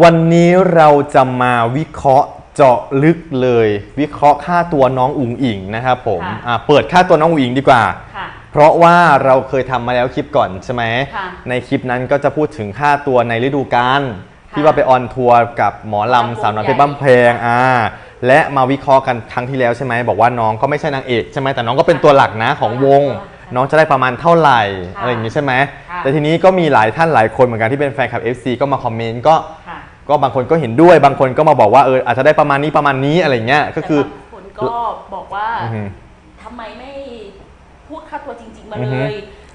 วันนี้เราจะมาวิเคราะห์เจาะลึกเลย วิเคราะห์ค่าตัวน้องอุ๋งอิงนะครับผมค่ะอะเปิดค่าตัวน้องอุ๋งอิงดีกว่า ค่ะ เพราะว่าเราเคยทำมาแล้วคลิปก่อนใช่ไหมค่ะในคลิปนั้นก็จะพูดถึงค่าตัวในฤดูกาลค่ะที่ว่าไปออนทัวร์กับหมอลำสาวน้อยเพชรบ้านแพงอ่าและมาวิเคราะห์กันครั้งที่แล้วใช่ไหมบอกว่าน้องก็ไม่ใช่นางเอกใช่ไหมแต่น้องก็เป็นตัวหลักนะของวง น้องจะได้ประมาณเท่าไหร่ค่ะอะไรอย่างนี้ใช่ไหมค่ะ แต่ทีนี้ก็มีหลายท่านหลายคนเหมือนกันที่เป็นแฟนคลับ FC ก็มาคอมเมนต์ก็ค่ะ ก็บางคนก็เห็นด้วยบางคนก็มาบอกว่าเอออาจจะได้ประมาณนี้ประมาณนี้อะไรเงี้ยก็คือแต่บางคนก็บอกว่าอือฮึ ทำไมไม่พูดค่าตัวจริง ๆ มาอือฮึเลย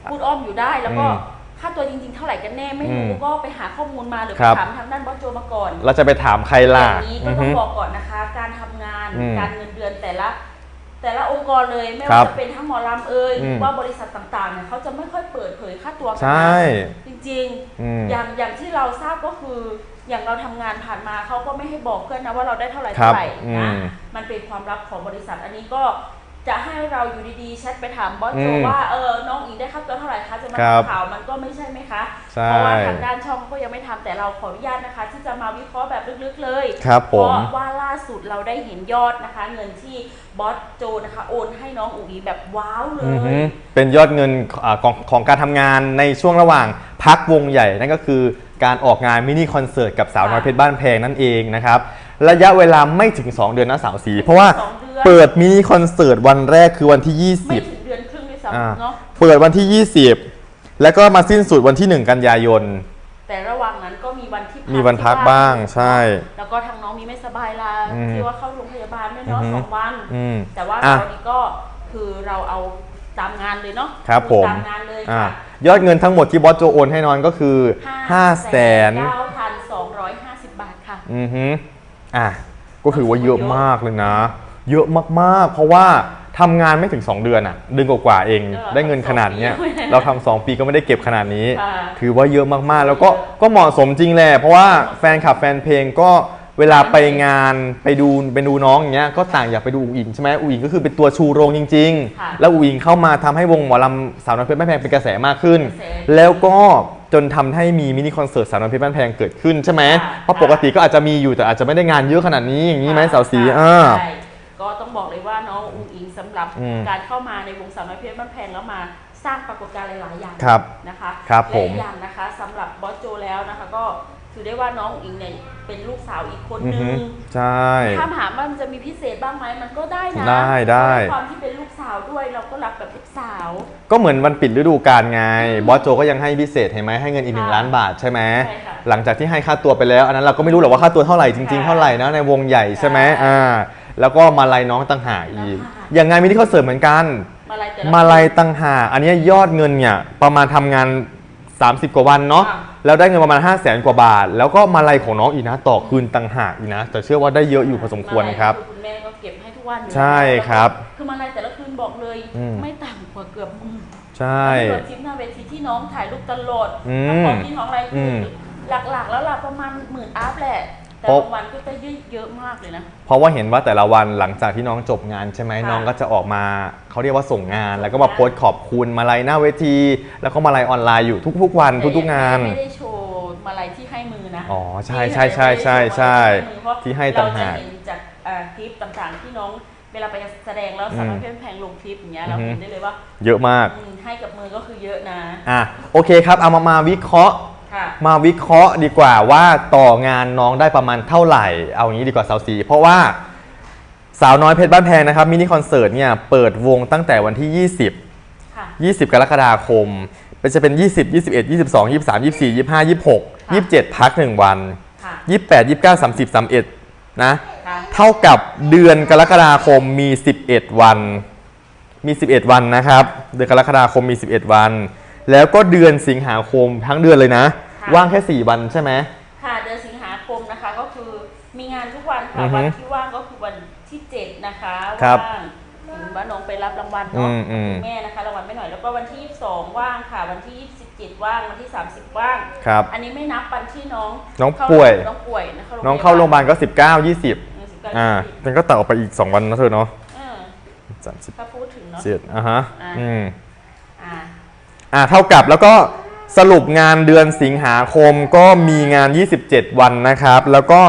พูดอ้อมอยู่ได้แล้วก็อืมค่าตัวจริง ๆ เท่าไหร่กันแน่ไม่อืรู้มก็ไปหาข้อมูลมาหรือคไปรับ ถามทางด้านบอสโจมาก่อน เราจะไปถามใครอล่ะย่างนี้ก็อือต้อฮึ งบอกก่อนนะคะ การทำงานอืมการเงินเดือนแต่ละ แต่ละองค์กรเลยไม่ครัว่าบจะเป็นทั้งหมอลำเอ่ยหอืรือมว่าบริษัทต่างๆเนี่ยเขาจะไม่ค่อยเปิดเผยค่าตัวกัใช่จริงอืมๆ อย่างอย่างที่เราทราบก็คืออย่างเราทำงานผ่านมาเขาก็ไม่ให้บอกเพื่อนนะว่าเราได้เท่าไหร่ครัเท่าบไหร่อืนะมมันเป็นความลับของบริษัทอันนี้ก็ จะให้เราอยู่ดีๆแชทไปถามบอสโจอืมว่าเออน้องอิงได้ค่าตัวเท่าไหร่คะจะมาครับทำข่าวมันก็ไม่ใช่ไหมคะใช่เพราะว่าทางด้านช่องเขาก็ยังไม่ทำแต่เราขออนุญาตนะคะ ที่จะมาวิเคราะห์แบบลึกๆเลยครับผมเพราะว่าล่าสุดเราได้เห็นยอดนะคะ เงินที่บอสโจนะคะโอนให้น้องอุ๋งอิงแบบว้าวเลอือฮึยเป็นยอดเงินอ่าของของการทำงานในช่วงระหว่างพักวงใหญ่นั่นก็คือการออกงานมินิคอนเสิร์ตกับสาวน้อยเพชรบ้านแพงนั่นเองนะครับระยะเวลาไม่ถึง 2 เดือนนะสาวสี เพราะว่าส องเดือนเปิดมินิคอนเสิร์ตวันแรกคือวันที่ ไม่ถึ20งเดือนครึ่งด้วยอ่าซ้ำเนาะเปิดวันที่ 20 แล้วก็มาสิ้นสุดวันที่ 1 กันยายน แต่ระหว่างนั้นก็มีวันที่มีวันพักบ้างใช่ แล้วก็ทางน้องมีไม่สบายลาอืมที่ว่าเข้าโรงพยาบาลด้วยเนาะอือฮึสองวัน อืมแต่ว่าอะ ตอนนี้ก็คือเราเอาตามงานเลยเนาะครับผมตามงานเลยอ่าค่ะ ยอดเงินทั้งหมดที่บอสโจโอนให้นอนก็คือ5แสนเก้าพันสองร้อยห้าสิบบาทค่ะ อือฮึอะก็ถือว่าเยอะมากเลยนะ เยอะมากๆ เพราะว่าทำงานไม่ถึง 2 เดือนอะเดือนกว่าๆเองเออได้เงินขนาดเนี้ยสองปีเราทำสองปีก็ไม่ได้เก็บขนาดนี้ ค่ะ ถือว่าเยอะมากๆ แล้วก็ก็เหมาะสมจริงแหละเพราะว่าแฟนคลับแฟนเพลงก็เวลาไปงานไปดูไปดูน้องอย่างเงี้ยก็ต่างอยากไปดูอุ๋งอิงใช่ไหมอุ๋งอิงก็คือเป็นตัวชูโรงจริง ค่ะ ๆ แล้วอุ๋งอิงเข้ามาทำให้วงหมอลำสาวน้อยเพชรบ้านแพงเป็นกระแสมากขึ้นกระแสแล้วก็จนทำให้มีมินิคอนเสิร์ตสาวน้อยเพชรบ้านแพงเกิดขึ้นใช่ไหมค่ะเพราะปกติก็อาจจะมีอยู่แต่อาจจะไม่ได้งานเยอะขนาดนี้อย่างนี้ไหมสาวสีค่ะอ่า ใช่ รับอืมการเข้ามาในวงสาวน้อยเพชรบ้านแพงแล้วมาสร้างปรากฏการณ์หลาย ๆ อย่างครับนะคะครับและผมอีกอย่างนะคะสำหรับบอสโจแล้วนะคะ ก็ถือได้ว่าน้องอุ๋งอิงเนี่ยเป็นลูกสาวอีกคนอือนึฮึงใช่ ถ้าถามว่ามันจะมีพิเศษบ้างไหมมันก็ได้นะได้ได้เพราะด้วยความที่เป็นลูกสาวด้วยเราก็รักแบบลูกสาว ก็เหมือนวันปิดฤดูกาลไง บอสโจก็ยังให้พิเศษเห็นไหมให้เงินอีกหนึ่งค่ะล้านบาทใช่ไหมใช่ค่ะหลังจากที่ให้ค่าตัวไปแล้ว อันนั้นเราก็ไม่รู้หรอกว่าค่าตัวเท่าไหร่จริง ๆ ค่ะเท่าไหร่นะในวงใหญ่ใช่ไหมใช่ อ่า แล้วก็มาลัยน้องต่างหากอีกค่ะอย่างงานมินิคอนเสิร์ตเหมือนกัน มาลัยแต่ละ มาลัยต่างหากอันเนี้ยยอดเงินเนี่ยประมาณทำงาน 30 กว่าวันเนาะ ค่ะ แล้วได้เงินประมาณ 5 0 0แสนกว่าบาท แล้วก็มาลัยของน้องอีกนะต่อคืนต่างหากอีกนะ แต่เชื่อว่าได้เยอะอยู่พอสมควรครับ มาลัยคุณแม่ก็เก็บให้ทุกวันอยู่ใช่ครับคือมาลัยแต่ละคืนบอกเลย อืม ไม่ต่ำกว่าเกือบหมื่นใช่ ตำรวจทิปหน้าเวทีที่น้องถ่ายรูปตลอดอืมทั้งของที่น้องอะไรอืคือมหลักๆแล้วล่ะประมาณหมื่นอัพแหละ แต่เพราะบางวันก็จะเยอะมากเลยนะ เพราะว่าเห็นว่าแต่ละวันหลังจากที่น้องจบงานใช่ไหมค่ะน้องก็จะออกมาเขาเรียกว่าส่งงาน แล้วก็มาโพสต์ขอบคุณมาลัยหน้าเวที แล้วก็มาลัยออนไลน์อยู่ทุกๆ วันทุกๆงาน ไม่ได้โชว์มาลัยที่ให้มือนะอ๋อใช่ใช่ใช่ใช่ใช่ที่ที่ให้ต่างหากเราจะเห็นจากอ่าคลิปต่างๆที่น้องเวลาไปแสดงแล้วสามารถเพิ่มแพงลงคลิปอย่างเงี้ยเราอือฮึ เห็นได้เลยว่าเยอะมาก อืมให้กับมือก็คือเยอะนะ อะโอเคครับเอามามาวิเคราะห์ค่ะ มาวิเคราะห์ดีกว่าว่าต่องานน้องได้ประมาณเท่าไหร่ เอาอย่างนี้ดีกว่าสาวสีเพราะว่าสาวน้อยเพชรบ้านแพงนะครับมินิคอนเสิร์ตเนี่ยเปิดวงตั้งแต่วันที่ 20ค่ะ20 กรกฎาคมเป็นจะเป็น 20 21 22 23 24 25 26 27 พัก 1 วันค่ะ28 29 30 31นะค่ะเท่ากับเดือนกรกฎาคมมี 11 วัน มี 11 วันนะครับ เดือนกรกฎาคมมี 11 วัน แล้วก็เดือนสิงหาคมทั้งเดือนเลยนะ ค่ะ ว่างแค่4วันใช่ไหม ค่ะเดือนสิงหาคมนะคะก็คือมีงานทุกวันอืค่ะอฮึวันที่ว่างก็คือวันที่7นะคะครับว่างเห็นว่าน้องไปรับรางวัลอืเนาะมอืม คุณแม่นะคะรางวัลไม่หน่อยแล้วก็วันที่22ว่างค่ะ วันที่27ว่างวันที่30ว่าง ครับ อันนี้ไม่นับวันที่น้องน้องเข้าป่วย น้องป่วยนะคะน้องเข้าโรงพยาบาลก็19 20เออ19อ่ามันก็ตัดออกไปอีก2วันนะเธอเนาะเออ30ถ้าพูดถึงเนาะ เจ็ดอะฮะ อ่า อืม อ่า อ่าเท่ากับแล้วก็สรุปงานเดือนสิงหาคมก็มีงาน 27 วันนะครับ แล้วก็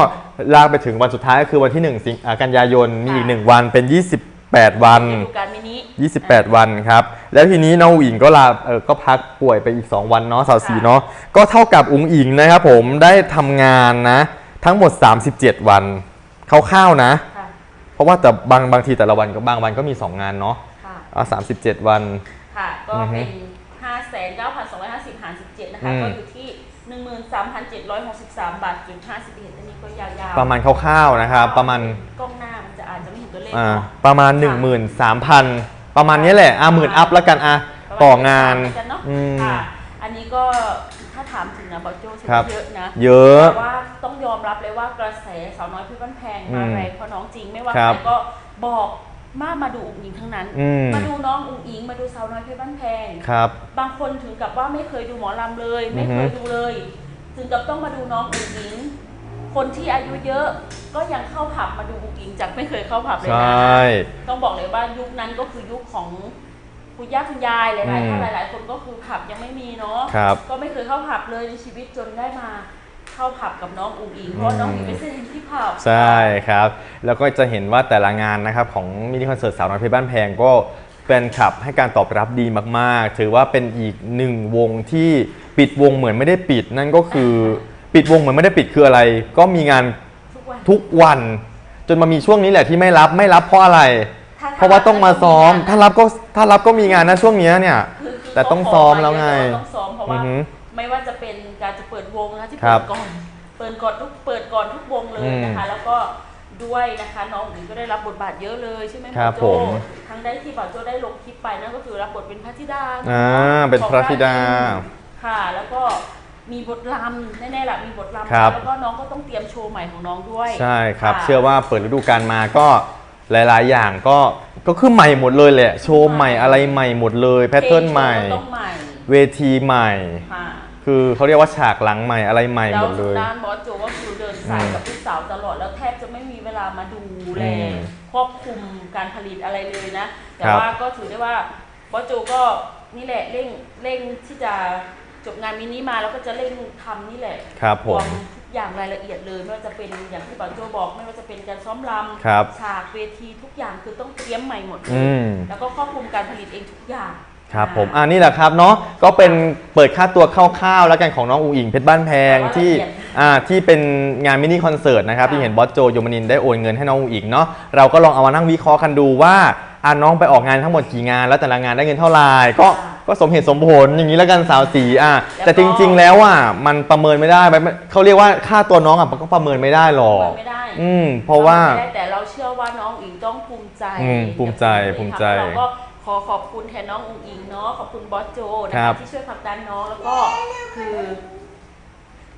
ลากไปถึงวันสุดท้ายก็คือวันที่1สิงอ่ากันยายนมีอีก 1 วันเป็น 28 วัน ฤดูกาลมินิ 28 วันครับ แล้วทีนี้น้องอุ๋งอิงก็ลาเออก็พักป่วยไปอีก 2 วันเนาะสาวสีเนาะก็เท่ากับอุ๋งอิงนะครับผมได้ทำงานนะ ทั้งหมด 37 วันคร่าวๆนะ ค่ะ เพราะว่าแต่บางบางทีแต่ละวันก็บางวันก็มี 2 งานเนาะค่ะ อ่า37วัน ค่ะ ก็อือฮึเป็น 5 9 2 5 0 หาร 17 นะคะ อืม ก็อยู่ที่ 13,763 บาทจุด51อันนี้ก็ยาวๆประมาณคร่าวๆนะครับ ประมาณกล้องหน้ามันจะอาจจะไม่เห็นตัวเลขอ่าเนาะ ประมาณค่ะ13,000 ประมาณนี้แหละอ่าหมื่นอัพแล้วกันอะต่องานประมณนั้นเนาะอืม ค่ะอันนี้ก็ถ้าถามถึงนะบอสโจถือครัว่าบเยอะนะเยอะ แต่ว่าต้องยอมรับเลยว่ากระแสสาวน้อยเพี่บ้านแพงมาอืมแรงเพราะน้องจริงไม่ว่าครัใคบรก็บอก มามาดูอุ๋งอิงทั้งนั้น อืม มาดูน้องอุ๋งอิง มาดูสาวน้อยเพี่บ้านแพง ครับ บางคนถึงกับว่าไม่เคยดูหมอลำเลย ไม่อือฮึเคยดูเลย ถึงกับต้องมาดูน้องอุ๋งอิง คนที่อายุเยอะก็ยังเข้าผับมาดูอุ๋งอิงจากไม่เคยเข้าผับเลยใชนะ่ ต้องบอกเลยว่ายุคนั้นก็คือยุคของคุณย่าคุณยายหลายๆอืท่ามนหลาย ๆ คนก็คือผับยังไม่มีเนาะครับ ก็ไม่เคยเข้าผับเลยในชีวิตจนได้มา เข้าผับกับน้องอุ๋งอิงเพราะน้องอุ๋งอิงไปเส้นที่ผับ ใช่ครับ แล้วก็จะเห็นว่าแต่ละงานนะครับของมินิคอนเสิร์ตสาวน้อยเพชรบ้านแพงก็แฟนคลับให้การตอบรับดีมากๆ ถือว่าเป็นอีกหนึ่งวงที่ปิดวงเหมือนไม่ได้ปิด นั่นก็คือปิดวงเหมือนไม่ได้ปิดคืออะไร ก็มีงานทุกวันทุกวัน จนมามีช่วงนี้แหละที่ไม่รับไม่รับเพราะอะไร ถ้เพราะว่าต้องมาซ้อม ถ้ารับก็ถ้ารับก็มีงานนะช่วงเนี้ยเนี่ย คือคือแต่ต้องซ้อมแล้วไง ต้องซ้อมเพราะว่าอือฮึไม่ว่าจะเป็น การจะเปิดวงนะที่ครัเปิบดก่อน เปิดก่อนทุกเปิดก่อนทุกวงเลยนะคะ แล้วก็ด้วยนะคะน้องอุ๋งอิงก็ได้รับบทบาทเยอะเลยใช่ไหมครับหมอโจผมทั้งได้ที่บ่าวโจได้ลงคลิปไปนั่นก็คือรับบทเป็นพระธิดาอ่าเป็นพระธิดาค่ะ แล้วก็มีบทลำแน่ๆแหละมีบทลำครับ แล้วก็น้องก็ต้องเตรียมโชว์ใหม่ของน้องด้วยใช่ครับะ เชื่อว่าเปิดฤดูกาลมาก็หลาย ๆ อย่างก็ก็คือใหม่หมดเลยแหละ โชว์ใหม่อะไรใหม่หมดเลย แพทเทิร์นใหม่พลงโชว์ก็ต้องใหม่เวทีใหม่ ค่ะ คือเขาเรียกว่าฉากหลังใหม่อะไรใหม่แล้หมวดเลยด้านบอสโจก็คือเดินสายอืมกับลูกสาวตลอดแล้วแทบจะไม่มีเวลามาดูแลอืมควบคุมการผลิตอะไรเลยนะ แต่ครับ ว่าก็ถือได้ว่าบอสโจก็นี่แหละเร่งเร่งที่จะจบงานมินิมาแล้วก็จะเร่งทำนี่แหละครับผม วางทุกอย่างรายละเอียดเลยไม่ว่าจะเป็นอย่างที่บอสโจบอกไม่ว่าจะเป็นการซ้อมรำครับฉากเวทีทุกอย่างคือต้องเตรียมใหม่หมดเลอืยม แล้วก็ควบคุมการผลิตเองทุกอย่าง ครับผมอ่าอ่านี่แหละครับเนาะก็เป็นเปิดค่าตัวคร่าวๆแล้วกันของน้องอุ๋งอิงเพชรบ้านแพงแต่ว่าที่ละเอียดอ่าที่เป็นงานมินิคอนเสิร์ตนะครับค่ะที่เห็นบอสโจโยมนินได้โอนเงินให้น้องอุ๋งอิงเนาะเราก็ลองเอามานั่งวิเคราะห์กันดูว่าอ่าน้องไปออกงานทั้งหมดกี่งาน แล้วแต่ละงานได้เงินเท่าไหร่ก็ก็สมเหตุสมผลอย่างนี้แล้วกันสาวสีอะแต่จริง ๆ แล้วอะมันประเมินไม่ได้มันเขาเรียกว่าค่าตัวน้องอะมันก็ประเมินไม่ได้หรอกไม่ได้อืมเพราะว่าไม่ได้แต่เราเชื่อว่าน้องอุ๋งอิงต้องภูมิใจอืมภูมิใจภูมิใจเราก็ข อขอบคุณแทนน้องอุ๋งอิงเนาะขอบคุณบอสโจนะครัคะบที่ช่วยผลักดันน้องแล้วก็คือ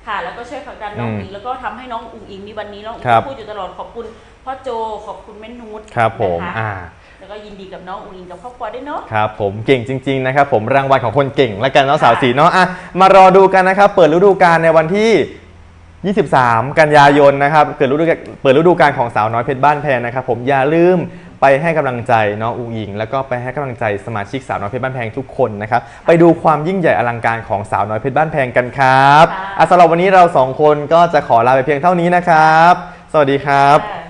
ค่ะแล้วก็ช่วยผลักดันน้องอืมอุ๋งอิงแล้วก็ทำให้น้องอุ๋งอิงมีวันนี้น้องอุ๋งครับพูดอยู่ตลอดขอบคุณพ่อโจขอบคุณแม่นุชครับผมนะคะอ่า แล้วก็ยินดีกับน้องอุ๋งอิงกับครอบครัวด้วยเนาะ ครับผมเก่งจริงๆนะครับผมรางวัลของคนเก่งและกันเนาะสาวสีเนาะอะมารอดูกันนะครับเปิดฤดูกาลในวันที่ 23 กันยายนนะครับเกิดฤดูกาลเปิดฤดูกาลของสาวน้อยเพชรบ้านแพงนะครับผมอย่าลืม ไปให้กำลังใจน้องอุงอิง แล้วก็ไปให้กำลังใจสมาชิกสาวน้อยเพชรบ้านแพงทุกคนนะครับไปดูความยิ่งใหญ่อลังการของสาวน้อยเพชรบ้านแพงกันครับค่ะอะสำหรับวันนี้เราสองคนก็จะขอลาไปเพียงเท่านี้นะครับ สวัสดีครับ ค่ะ